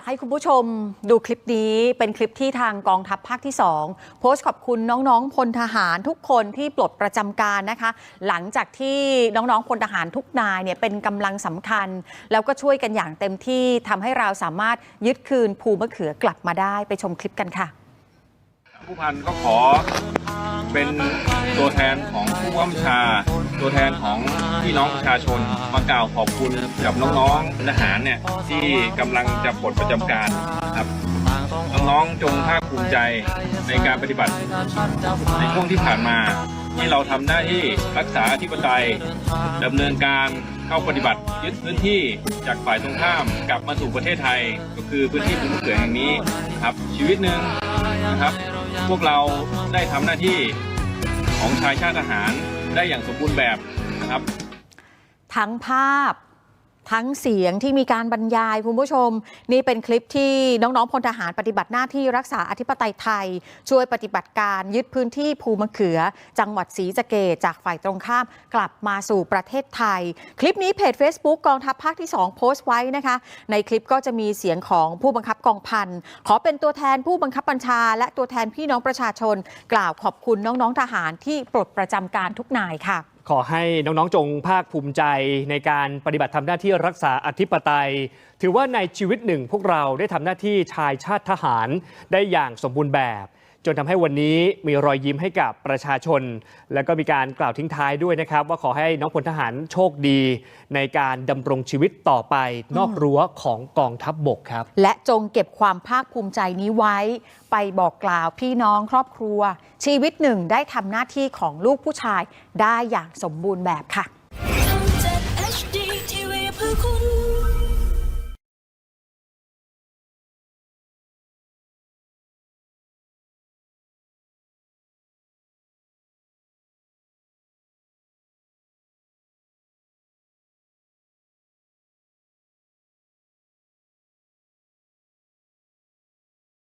ากให้คุณผู้ชมดูคลิปนี้เป็นคลิปที่ทางกองทัพภาคที่ 2 โพสต์ขอบคุณน้องๆพลทหารทุกคนที่ปลดประจำการนะคะ หลังจากที่น้องๆพลทหารทุกนายเนี่ยเป็นกำลังสำคัญ แล้วก็ช่วยกันอย่างเต็มที่ทำให้เราสามารถยึดคืนภูมะเขือกลับมาได้ไปชมคลิปกันค่ะ ผู้พันก็ขอ เป็นตัวแทนของผู้ว่าชา ตัวแทนของพี่น้องประชาชนมากล่าวขอบคุณกับน้องๆทหารเนี่ยที่กำลังจะปลดประจำการครับน้องๆจงภาคภูมิใจในการปฏิบัติ ในช่วงที่ผ่านมาที่เราทำหน้าที่รักษาอธิปไตยดำเนินการเข้าปฏิบัติยึดพื้นที่จากฝ่ายตรงข้ามกลับมาสู่ประเทศไทย ก็คือพื้นที่ภูมิเขือแห่งนี้ครับชีวิตหนึ่งนะครับ พวกเราได้ทำหน้าที่ ของชายชาติทหารได้อย่างสมบูรณ์แบบนะครับ ทั้งภาพ ทั้งเสียงที่มีการบรรยายคุณผู้ชม นี่เป็นคลิปที่น้องๆพลทหารปฏิบัติหน้าที่รักษาอธิปไตยไทย ช่วยปฏิบัติการยึดพื้นที่ภูมะเขือ จังหวัดศรีสะเกดจากฝ่ายตรงข้ามกลับมาสู่ประเทศไทย คลิปนี้เพจ Facebook กองทัพภาคที่ 2 โพสต์ไว้นะคะ ในคลิปก็จะมีเสียงของผู้บังคับกองพันขอเป็นตัวแทนผู้บังคับบัญชา และตัวแทนพี่น้องประชาชน กล่าวขอบคุณน้องๆทหารที่ปลดประจำการทุกนายค่ะ ขอให้น้องๆจงภาคภูมิใจในการปฏิบัติทำหน้าที่รักษาอธิปไตย ถือว่าในชีวิตหนึ่งพวกเราได้ทำหน้าที่ชายชาติทหารได้อย่างสมบูรณ์แบบ จนทำให้วันนี้มีรอยยิ้มให้กับประชาชน แล้วก็มีการกล่าวทิ้งท้ายด้วยนะครับ ว่าขอให้น้องพลทหารโชคดี ในการดำรงชีวิตต่อไปนอกรั้วของกองทัพบบกครับ และจงเก็บความภาคภูมิใจนี้ไว้ ไปบอกกล่าวพี่น้องครอบครัว ชีวิตหนึ่งได้ทำหน้าที่ของลูกผู้ชายได้อย่างสมบูรณ์แบบค่ะ